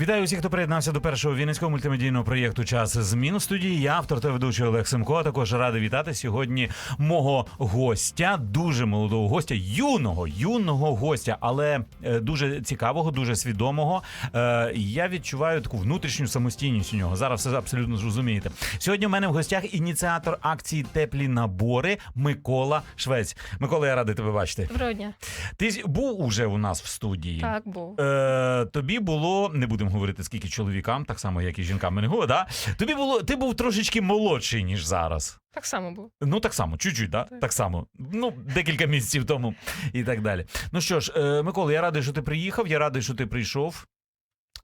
Вітаю усіх, хто приєднався до першого вінницького мультимедійного проєкту Час змін у студії. Я автор та ведучий Олег Семко. А також радий вітати сьогодні мого гостя, дуже молодого гостя, юного, юного гостя, але е, дуже цікавого, дуже свідомого. Е, Я відчуваю таку внутрішню самостійність у нього. Зараз все абсолютно зрозумієте. Сьогодні у мене в гостях ініціатор акції Теплі набори Микола Швець. Микола, я радий тебе бачити. Доброго дня. Ти був уже у нас в студії. Так, був. Е, тобі було, не будемо говорити скільки чоловікам, так само як і жінкам не да? Тобі було, ти був трошечки молодший, ніж зараз. Так само був. Ну так само, чуть-чуть, да? Так. так само. Ну, декілька місяців тому і так далі. Ну що ж, е, Микола, я радий, що ти приїхав, я радий, що ти прийшов.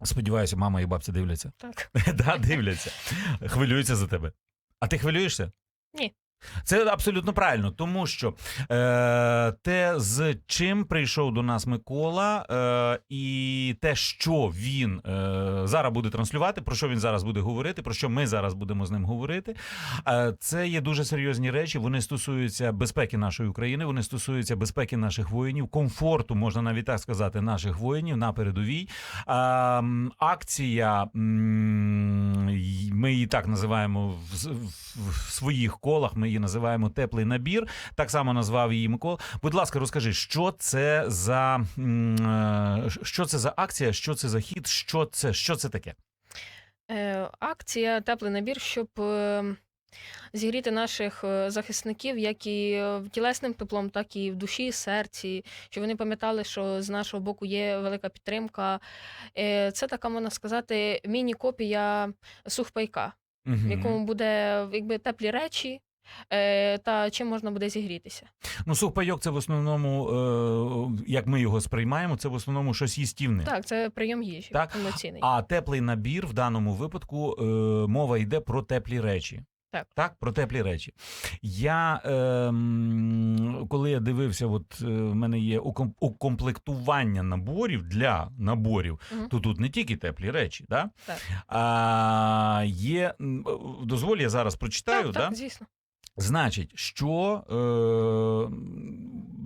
Сподіваюся, мама і бабця дивляться. Так. да, дивляться. Хвилюються за тебе. А ти хвилюєшся? Ні. Це абсолютно правильно, тому що е, те, з чим прийшов до нас Микола, е, і те, що він е, зараз буде транслювати, про що він зараз буде говорити, про що ми зараз будемо з ним говорити, е, це є дуже серйозні речі. Вони стосуються безпеки нашої України, вони стосуються безпеки наших воїнів, комфорту, можна навіть так сказати, наших воїнів на передовій. М, акція, ми її так називаємо в, в- в своїх колах. Ми її називаємо теплий набір. Так само назвав її Микола. Будь ласка, розкажи, що це за е, що це за акція, що це за хід, що це, що це таке? Е, акція Теплий набір, щоб е, зігріти наших захисників як і тілесним теплом, так і в душі, серці, щоб вони пам'ятали, що з нашого боку є велика підтримка. Це така, можна сказати, міні-копія сухпайка, в якому буде якби теплі речі. Е, Та чим можна буде зігрітися? Ну, сухпайок це в основному, е, як ми його сприймаємо, це в основному щось їстівне. Так, це прийом їжі Так. емоційний. А теплий набір в даному випадку е, мова йде про теплі речі. Так. Так, про теплі речі. Я ем, коли я дивився, от е, в мене є уком- укомплектування наборів для наборів, Мгм. то тут не тільки теплі речі, да? Так. а є. м, Дозволь, я зараз прочитаю, так, да? так, звісно. Значить, що е,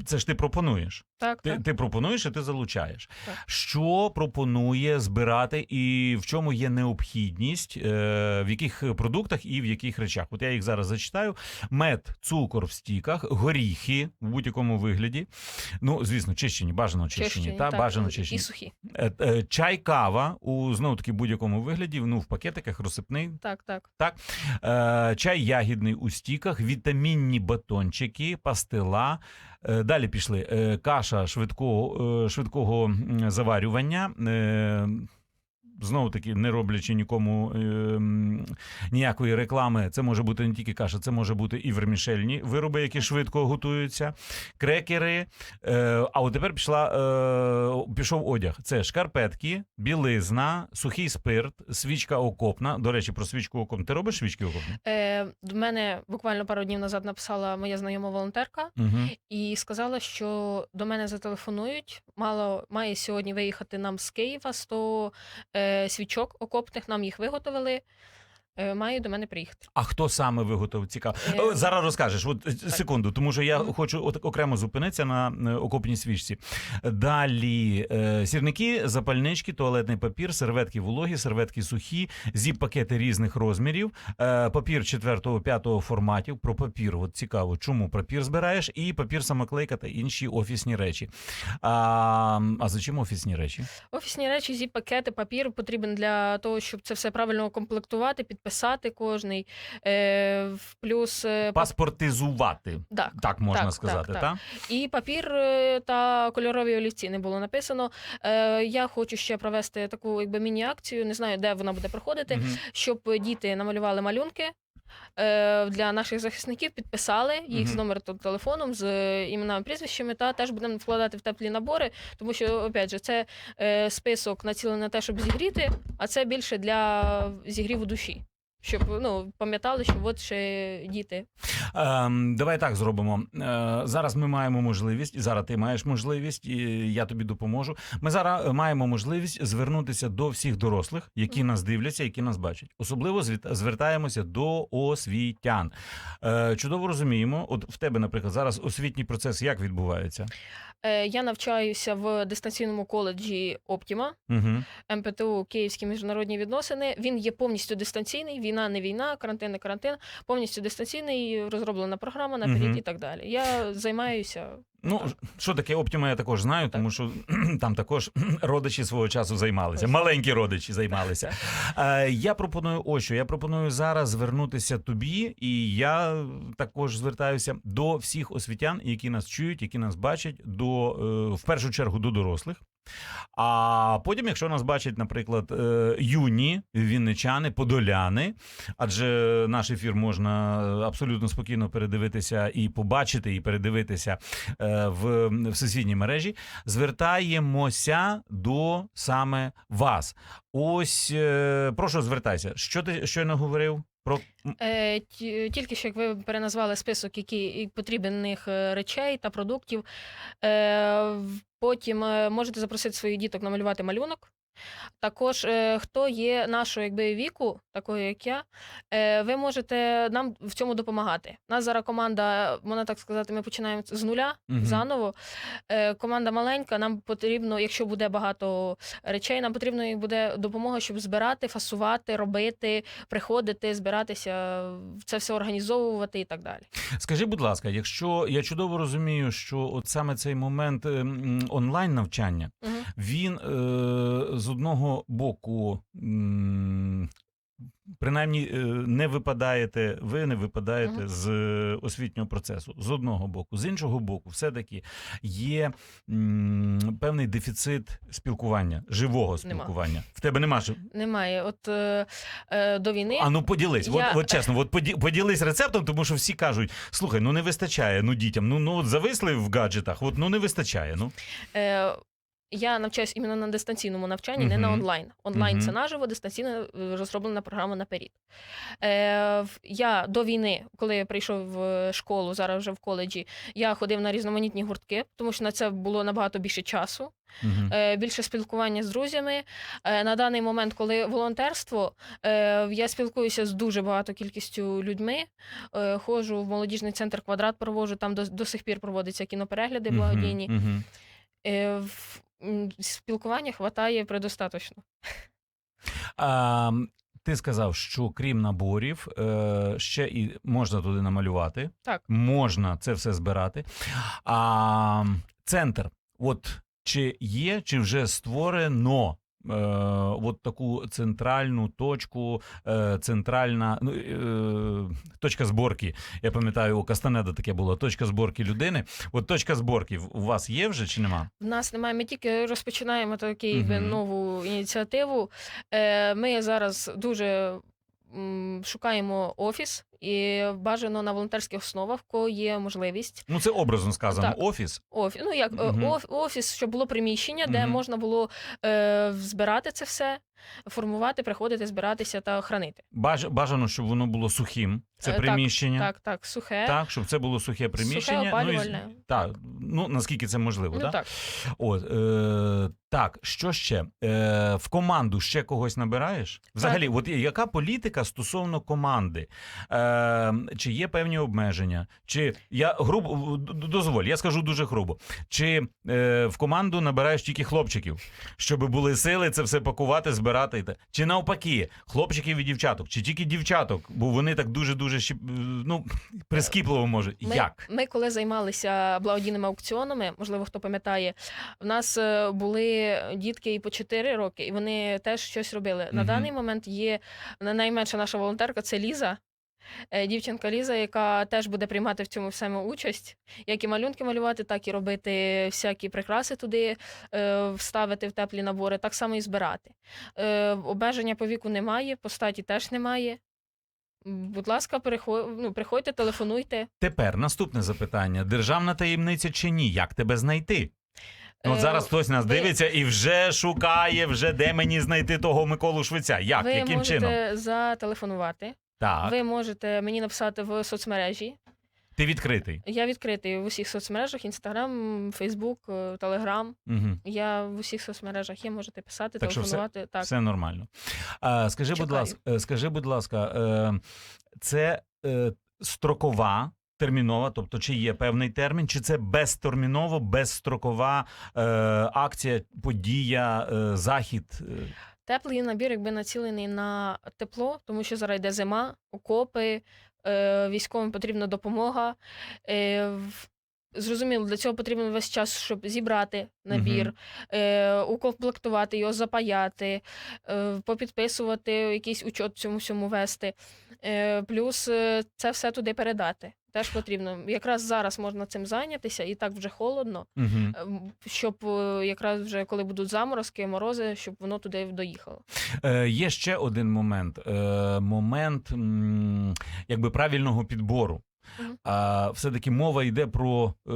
це ж ти пропонуєш. Так, Ти, так. ти пропонуєш і ти залучаєш. Так. Що пропонує збирати, і в чому є необхідність, е, в яких продуктах і в яких речах? От я їх зараз зачитаю: мед, цукор в стіках, горіхи в будь-якому вигляді. Ну, звісно, чищені, бажано чищені, Чищені, та так, бажано і чищені. сухі. Е, е, Чай, кава у знову таки будь-якому вигляді, ну в пакетиках, розсипний. Так, так. Е, Чай ягідний у стіках, вітамінні батончики, пастила. Е, Далі пішли е, каша швидкого, е, швидкого заварювання. Знову таки, не роблячи нікому е, ніякої реклами, це може бути не тільки каша, це може бути і вермішельні вироби, які швидко готуються, крекери. Е, а от тепер пішла, е, пішов одяг. Це шкарпетки, білизна, сухий спирт, свічка окопна. До речі, про свічку окопну. Ти робиш свічки окопні? Е, до мене буквально пару днів назад написала моя знайома волонтерка Угу. і сказала, що до мене зателефонують. Мало має сьогодні виїхати нам з Києва 100 е, свічок окопних. Нам їх виготовили. Е, має до мене приїхати. А хто саме виготовив? Цікаво. Е, Зараз розкажеш. От е, секунду, тому що я Мгм. хочу от окремо зупинитися на е, окопній свічці. Далі сірники, запальнички, туалетний папір, серветки вологі, серветки сухі, зіп-пакети різних розмірів, папір 4-5 форматів. Про папір. От цікаво, чому папір збираєш, і папір самоклейка та інші офісні речі. А, а за чим офісні речі? Офісні речі, зі пакети, папір потрібен для того, щоб це все правильно комплектувати, підписати кожний. Е, плюс е, Паспортизувати. так. Так можна так, сказати, так, так? І папір е, та кольорові олівці не було написано. Е, я хочу ще провести таку якби міні-акцію. Не знаю, де вона буде проходити, Мгм. щоб діти намалювали малюнки. е, Для наших захисників підписали їх з Мгм. номером телефоном, з іменами, прізвищами, та теж будемо вкладати в теплі набори, тому що, опять же, це список націлений на те, щоб зігріти, а це більше для зігріву душі. Щоб ну, пам'ятали, що от ще діти. Ем, давай так зробимо. Е, зараз ми маємо можливість, зараз ти маєш можливість, і я тобі допоможу. Ми зараз е, маємо можливість звернутися до всіх дорослих, які нас дивляться, які нас бачать. Особливо звертаємося до освітян. Е, чудово розуміємо. От в тебе, наприклад, зараз освітній процес як відбувається? Е, Я навчаюся в дистанційному коледжі Оптіма. Угу. МПТУ Київські міжнародні відносини. Він є повністю дистанційний. Війна не війна, карантин не карантин. Повністю дистанційний, розроблена програма наперед Мгм. і так далі. Я займаюся. Ну, Так. що таке Оптіма, я також знаю, тому що там також родичі свого часу займалися. Ось. Маленькі родичі займалися. Е, я пропоную ось що. Я пропоную зараз звернутися тобі, і я також звертаюся до всіх освітян, які нас чують, які нас бачать, до е, в першу чергу до дорослих. А потім, якщо нас бачать, наприклад, е, юні вінничани, подоляни, адже наш ефір можна абсолютно спокійно передивитися і побачити, і передивитися е, в всесвітній мережі, звертаємося до саме вас. Ось е, прошу звертайся. Що ти щойно говорив? Про Е, Тільки що як ви переназвали список, які потрібних е, речей та продуктів. Е, Потім е, можете запросити своїх діток намалювати малюнок. Також, е, хто є нашого якби, віку, такого як я, е, ви можете нам в цьому допомагати. У нас зараз команда, можна так сказати, ми починаємо з нуля Мгм. заново. Е, Команда маленька, нам потрібно, якщо буде багато речей, нам потрібно їх буде допомога, щоб збирати, фасувати, робити, приходити, збиратися, це все організовувати і так далі. Скажи, будь ласка, якщо я чудово розумію, що от саме цей момент онлайн навчання, Мгм. він е, з одного боку. Принаймні е, не випадаєте, ви не випадаєте з е, освітнього процесу з одного боку, з іншого боку, все-таки є певний дефіцит спілкування, живого спілкування. В тебе нема Немає. От е, е, до війни. А ну поділись. Я- От, от чесно, от поді, поділись рецептом, тому що всі кажуть: слухай, ну не вистачає ну дітям. Ну ну от зависли в гаджетах, от ну не вистачає. Ну Е, я навчаюсь іменно на дистанційному навчанні, не на онлайн. Онлайн це наживо, дистанційно е, розроблена програма наперед. Е, я до війни, коли я прийшов в школу, зараз вже в коледжі, я ходив на різноманітні гуртки, тому що на це було набагато більше часу. е, більше спілкування з друзями. Е, На даний момент, коли волонтерство, е, я спілкуюся з дуже багато кількістю людьми. Е, Ходжу в молодіжний центр квадрат, проводжу там до, до сих пір проводяться кіноперегляди благодійні. Е, в- м, Спілкування хватає предостаточно. А, ти сказав, що крім наборів, е, ще і можна туди намалювати. Так. Можна це все збирати. А центр, от чи є, чи вже створено. Е, от таку центральну точку, е, центральна ну, е, точка зборки. Я пам'ятаю, у Кастанеда таке було точка зборки людини. От точка зборки у вас є вже чи нема? В нас немає. Ми тільки розпочинаємо таку якби, Мгм. нову ініціативу. Е, Ми зараз дуже шукаємо офіс і бажано на волонтерських основах, коли є можливість. Ну це образно сказано. Так. Офіс. Офіс, ну як угу. Офіс, щоб було приміщення, де угу. можна було е, збирати це все, формувати, приходити, збиратися та хранити. Баж, бажано, щоб воно було сухим. Це Е, так, приміщення. Так, так, сухе. Так, щоб це було сухе приміщення. опалювальне. Ну, і, так, ну наскільки це можливо, Ну так? так. От, е, так, що ще? Е, в команду ще когось набираєш? Взагалі, от яка політика стосовно команди? Е, чи є певні обмеження? Чи я грубо д- д- дозволь, я скажу дуже грубо. Чи е, в команду набираєш тільки хлопчиків, щоб були сили це все пакувати, збирати? Те? Чи навпаки, хлопчиків і дівчаток, чи тільки дівчаток, бо вони так дуже дуже ну, прискіпливо можуть. Ми, Як? ми коли займалися благодійними аукціонами, можливо, хто пам'ятає, в нас е, були дітки і по 4 роки, і вони теж щось робили. На угу. даний момент є на- найменша наша волонтерка це Ліза. Е, Дівчинка Ліза, яка теж буде приймати в цьому всьому участь, як і малюнки малювати, так і робити всякі прикраси туди, е, вставити в теплі набори, так само і збирати. Е, Обмеження по віку немає, по статі теж немає. Будь ласка, перехо... ну, приходьте, телефонуйте. Тепер наступне запитання: державна таємниця чи ні? Як тебе знайти? Ну, от зараз хтось нас ви- дивиться і вже шукає, вже де мені знайти того Миколу Швеця. Як? ви Яким можете чином? зателефонувати, Так, ви можете мені написати в соцмережі. ти відкритий. Я відкритий в усіх соцмережах: Інстаграм, Фейсбук, Телеграм. Угу. Я в усіх соцмережах є, можете писати, Так що все- телефонувати. Так, Все нормально. А, скажи, будь ласка, е, скажи, будь ласка, е, це е, строкова. Термінова, тобто чи є певний термін, чи це безтерміново, безстрокова е, акція, подія, е, захід? Е, Теплий набір, якби націлений на тепло, тому що зараз йде зима, окопи, е, військовим потрібна допомога. Е, в- Зрозуміло, для цього потрібен весь час, щоб зібрати набір, Мгм. е, укомплектувати його, запаяти, е, попідписувати, якийсь учет цьому всьому вести. Е, плюс це все туди передати. Теж потрібно. Якраз зараз можна цим зайнятися, і так вже холодно, Угу. щоб е, якраз вже коли будуть заморозки, морози, щоб воно туди доїхало. Е, є ще один момент: е, момент якби правильного підбору. Мгм. А, все-таки мова йде про е,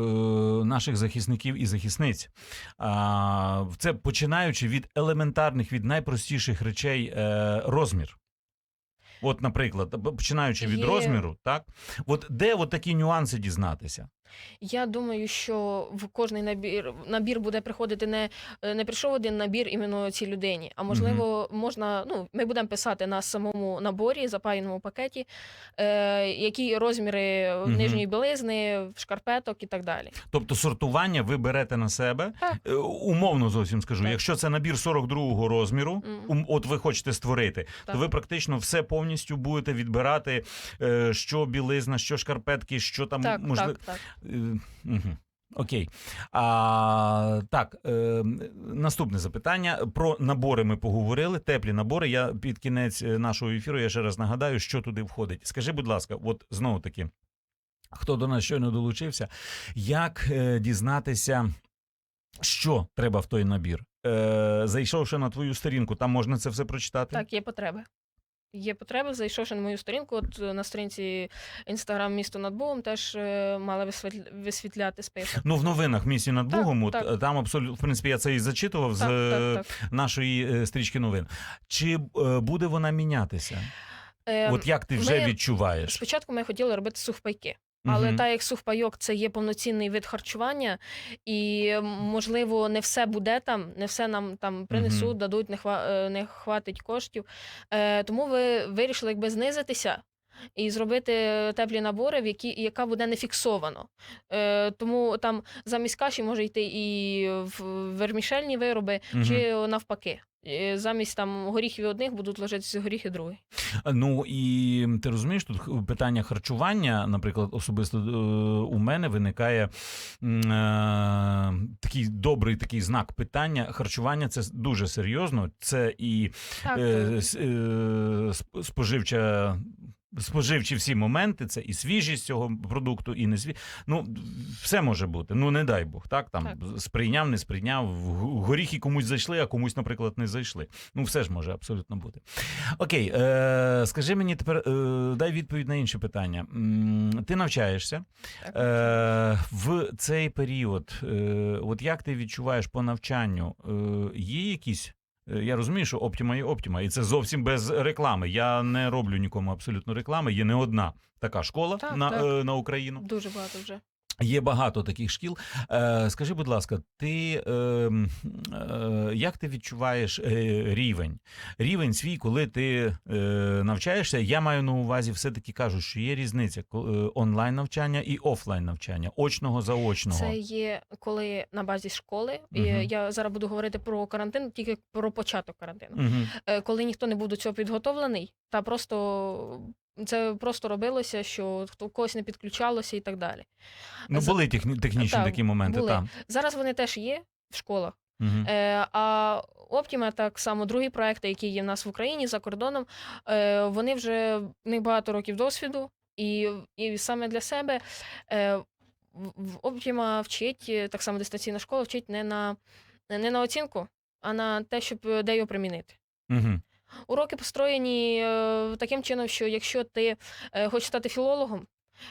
наших захисників і захисниць. А, це починаючи від елементарних, від найпростіших речей е, розмір. От, наприклад, починаючи від Є- розміру, так? От де от такі нюанси дізнатися? Я думаю, що в кожний набір набір буде приходити не, е, не прийшов один набір іменно цій людині, а можливо, можна. Ну, ми будемо писати на самому наборі, запаяному пакеті, е, які розміри Мгм. нижньої білизни, шкарпеток і так далі. Тобто сортування ви берете на себе, Так. Е, умовно зовсім скажу, Так. якщо це набір 42-го розміру, ум- от ви хочете створити, Так. то ви практично все повністю будете відбирати, е, що білизна, що шкарпетки, що там можливо. так, так. Е. Окей. А, так, е, наступне запитання. Про набори ми поговорили. Теплі набори. Я під кінець е, нашого ефіру я ще раз нагадаю, що туди входить. Скажи, будь ласка, от знову таки, хто до нас щойно долучився, як е, дізнатися, що треба в той набір? Е, зайшовши на твою сторінку, там можна це все прочитати? Так, є потреби. Є потреба, зайшовши на мою сторінку, от е, на сторінці інстаграм місто над Богом теж мала мали висвітля- висвітляти список. Ну, в новинах місті над Богом, так, так. е, там абсолютно, в принципі, я це і зачитував Так, з так, так. нашої е, стрічки новин. Чи е, буде вона мінятися? Е, От як ти вже ми- відчуваєш? Спочатку ми хотіли робити сухпайки. Але угу. так як сухпайок це є повноцінний вид харчування, і можливо не все буде там, не все нам там принесуть, угу. дадуть, не хва е, не хватить коштів. Е, тому ви вирішили якби знизитися. І зробити теплі набори, в які яка буде не фіксовано. Е, тому там замість каші може йти і в вермішельні вироби, Мгм. чи навпаки. Е, Замість там горіхів одних будуть ложитися горіхи других. Ну і ти розумієш, тут питання харчування, наприклад, особисто е, у мене виникає е, такий добрий такий знак питання. Харчування це дуже серйозно. Це і е, е, споживча. Споживчі всі моменти, це і свіжість цього продукту, і не свіжість. Ну, все може бути. Ну, не дай Бог, так? Там Так. сприйняв, не сприйняв. Горіхи комусь зайшли, а комусь, наприклад, не зайшли. Ну, все ж може абсолютно бути. Окей, е, скажи мені тепер, е, дай відповідь на інше питання. М, Ти навчаєшся так. е, в цей період. Е, от як ти відчуваєш по навчанню? Е, є якісь. Е, Я розумію, що Оптіма є Оптіма, і це зовсім без реклами. Я не роблю нікому абсолютно реклами. Є не одна така школа Так, на, так. е, на Україну. Дуже багато вже. Є багато таких шкіл. Е, скажи, будь ласка, ти е, м, е, як ти відчуваєш е, рівень? Рівень свій, коли ти навчаєшся? Я маю на увазі, все-таки кажу, що є різниця онлайн навчання і офлайн навчання, очного заочного. Це є коли на базі школи. І я зараз буду говорити про карантин, тільки про початок карантину. Угу. Коли ніхто не був до цього підготовлений, та просто це просто робилося, що хто когось не підключалося і так далі. Ну, були техні- технічні Так, такі моменти. були. Там. Зараз вони теж є в школах. Угу. Е, а Optima, так само другі проекти, які є в нас в Україні за кордоном, е, вони вже в них багато років досвіду, і, і саме для себе е, в- Optima вчить, так само дистанційна школа вчить не на, не на оцінку, а на те, щоб е, де його примінити. Угу. Уроки построєні е, таким чином, що якщо ти е, хочеш стати філологом,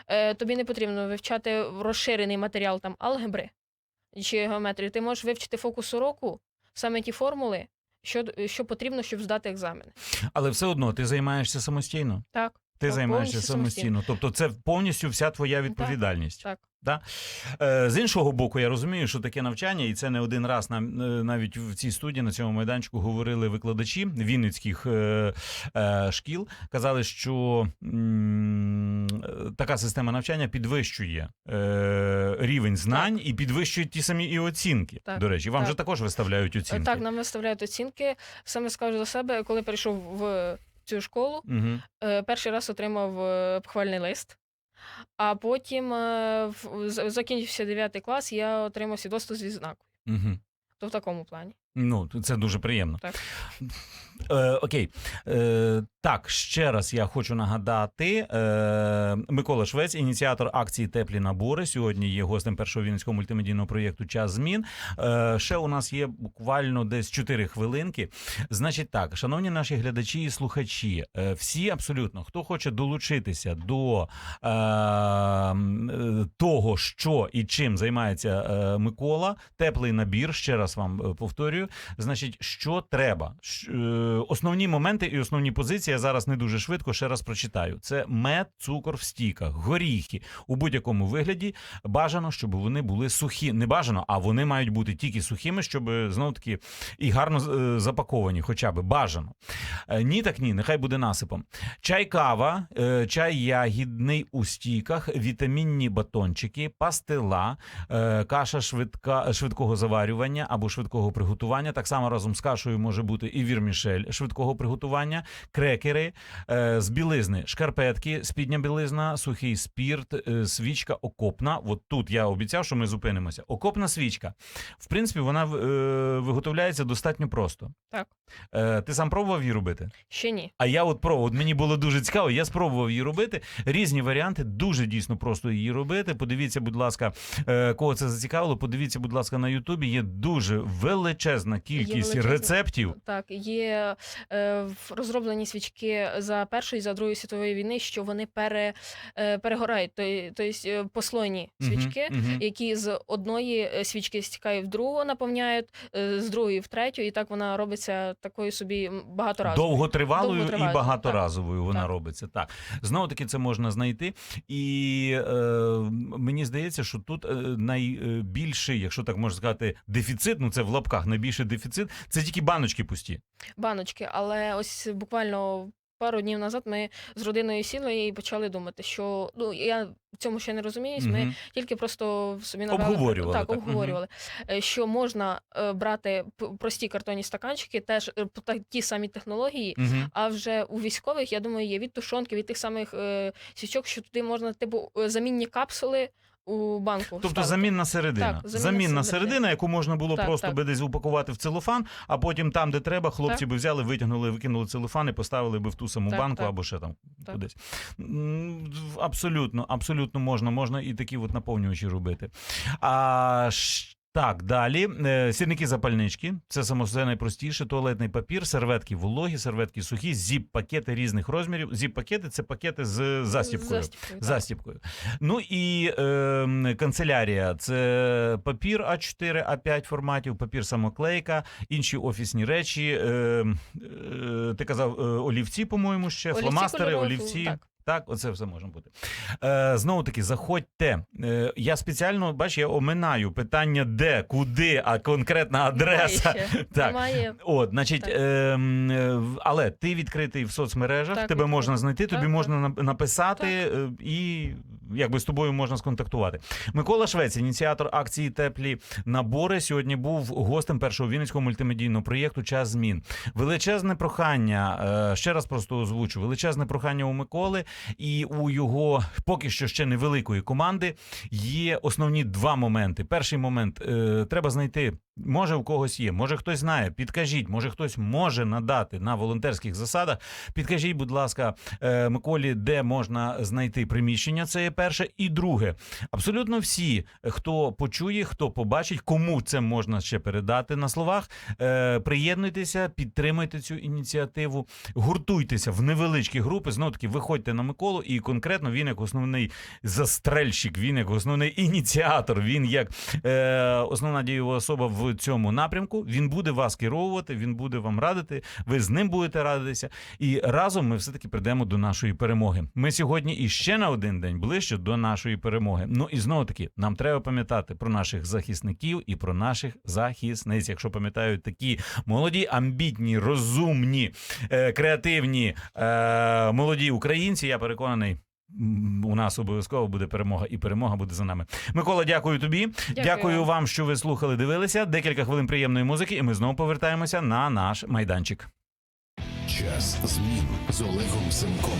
е, тобі не потрібно вивчати розширений матеріал там алгебри. чи геометрію, ти можеш вивчити фокус уроку, саме ті формули, що, що потрібно, щоб здати екзамен. Але все одно ти займаєшся самостійно. Так, Ти Так, займаєшся повністю самостійно. Тобто, це повністю вся твоя відповідальність. так. Е, З іншого боку, я розумію, що таке навчання, і це не один раз нам е, навіть в цій студії на цьому майданчику говорили викладачі вінницьких е, шкіл. Казали, що така система навчання підвищує рівень знань і підвищує ті самі і оцінки. Так, До речі, вам так. же також виставляють оцінки. Так, нам виставляють оцінки. Саме скажу за себе, коли перейшов в цю школу, Угу. перший раз отримав похвальний лист. А потім е, закінчився 9 клас, я отримав свідоцтво з відзнакою. Угу. То в такому плані. Ну, це дуже приємно. Так. Е, окей. Е, так, ще раз я хочу нагадати. Е, Микола Швець, ініціатор акції Теплі набори. Сьогодні є гостем першого вінницького мультимедійного проєкту Час змін. Е, ще у нас є буквально десь 4 хвилинки. Значить, так, шановні наші глядачі і слухачі, е, всі абсолютно, хто хоче долучитися до е, е, того, що і чим займається е, Микола, теплий набір. Ще раз вам е, повторюю. Значить, що треба? Е, Основні моменти і основні позиції я зараз не дуже швидко ще раз прочитаю. Це мед, цукор в стіках, горіхи у будь-якому вигляді. Бажано, щоб вони були сухі. Не бажано, а вони мають бути тільки сухими, щоб знову таки і гарно е, запаковані, хоча б бажано. Е, Ні, так ні, нехай буде насипом. Чай кава, е, чай ягідний у стіках, вітамінні батончики, пастила, е, каша швидка, швидкого заварювання або швидкого приготування. Так само разом з кашею може бути і вірмішель швидкого приготування, крекери е, з білизни, шкарпетки, спідня білизна, сухий спірт, е, свічка окопна. От тут я обіцяв, що ми зупинимося. Окопна свічка. В принципі, вона е, виготовляється достатньо просто. Так. Е, ти сам пробував її робити? Ще ні. А я от пробував, от мені було дуже цікаво. Я спробував її робити. Різні варіанти, дуже дійсно просто її робити. Подивіться, будь ласка, е, кого це зацікавило. Подивіться, будь ласка, на Ютубі. Є дуже величезна кількість величезна. рецептів. Так, є е, розроблені свічки за Першої за Другої світової війни, що вони пере, е, перегорають, тобто послойні свічки. мгм. Які з одної е, свічки стікають в другу, наповняють, е, з другої в третю, і так вона робиться такою собі багаторазовою. Довготривалою і Довготривалою, багаторазовою вона так. робиться. Так знову таки це можна знайти. І е, мені здається, що тут найбільший, якщо так можна сказати, дефіцит, ну це в лапках найбільший дефіцит, це тільки баночки пусті. баночки. Але ось буквально пару днів назад ми з родиною сіли і почали думати, що ну я в цьому ще не розуміюсь. Ми Мгм. тільки просто собі навели- Обговорювали, так, так. обговорювали, е, що можна е, брати прості картонні стаканчики, теж е, ті самі технології. Мгм. А вже у військових, я думаю, є від тушонки, від тих самих е, свічок, що туди можна типу замінні капсули у банку. Тобто ставити. замінна середина. Так, замінна замінна середина. середина, яку можна було Так, просто так. би десь упакувати в целофан, а потім там, де треба, хлопці Так. би взяли, витягнули, викинули целофан і поставили би в ту саму Так, банку так. або ще там Так. кудись. Абсолютно, абсолютно можна. Можна і такі от наповнювачі робити. А так, далі. Е, Сірники запальнички. Це само все найпростіше. Туалетний папір, серветки вологі, серветки сухі, зіп-пакети різних розмірів. Зіп-пакети це пакети з застіпкою. Застіпкою. Ну і е, канцелярія це папір А4, А5 форматів, папір самоклейка, інші офісні речі. Е, е, ти казав е, олівці, по-моєму, ще Олівці фломастери, кольорові, олівці. так. Так, оце все може бути. Е, знову таки, заходьте. Е, я спеціально бач, я оминаю питання, де, куди, а конкретна адреса. Немає ще. Так. Немає. От, значить, Так. ем, е, але ти відкритий в соцмережах, Так, тебе відкритий. можна знайти, тобі Так, можна нап- написати так. і якби з тобою можна сконтактувати. Микола Швець, ініціатор акції Теплі набори, сьогодні був гостем першого вінницького мультимедійного проєкту Час змін. Величезне прохання, е, ще раз просто озвучу, величезне прохання у Миколи і у його поки що ще невеликої команди є основні два моменти. Перший момент е, треба знайти. Може, у когось є, може хтось знає. Підкажіть, може хтось може надати на волонтерських засадах. Підкажіть, будь ласка, е, Миколі, де можна знайти приміщення. Це є перше. І друге, абсолютно всі, хто почує, хто побачить, кому це можна ще передати на словах. Е, приєднуйтеся, підтримуйте цю ініціативу, гуртуйтеся в невеличкі групи. Знову таки, виходьте на Миколу. І конкретно він як основний застрельщик, він як основний ініціатор, він як е, основна дієва особа в цьому напрямку. Він буде вас керовувати, він буде вам радити. Ви з ним будете радитися. І разом ми все таки прийдемо до нашої перемоги. Ми сьогодні іще на один день ближче до нашої перемоги. Ну і знову таки, нам треба пам'ятати про наших захисників і про наших захисниць. Якщо пам'ятають такі молоді, амбітні, розумні, е, креативні е, молоді українці, я переконаний. У нас обов'язково буде перемога, і перемога буде за нами. Микола, дякую тобі. Дякую, Дякую. вам, що ви слухали, дивилися. Декілька хвилин приємної музики, і ми знову повертаємося на наш майданчик. Час змін з Олегом Сенком.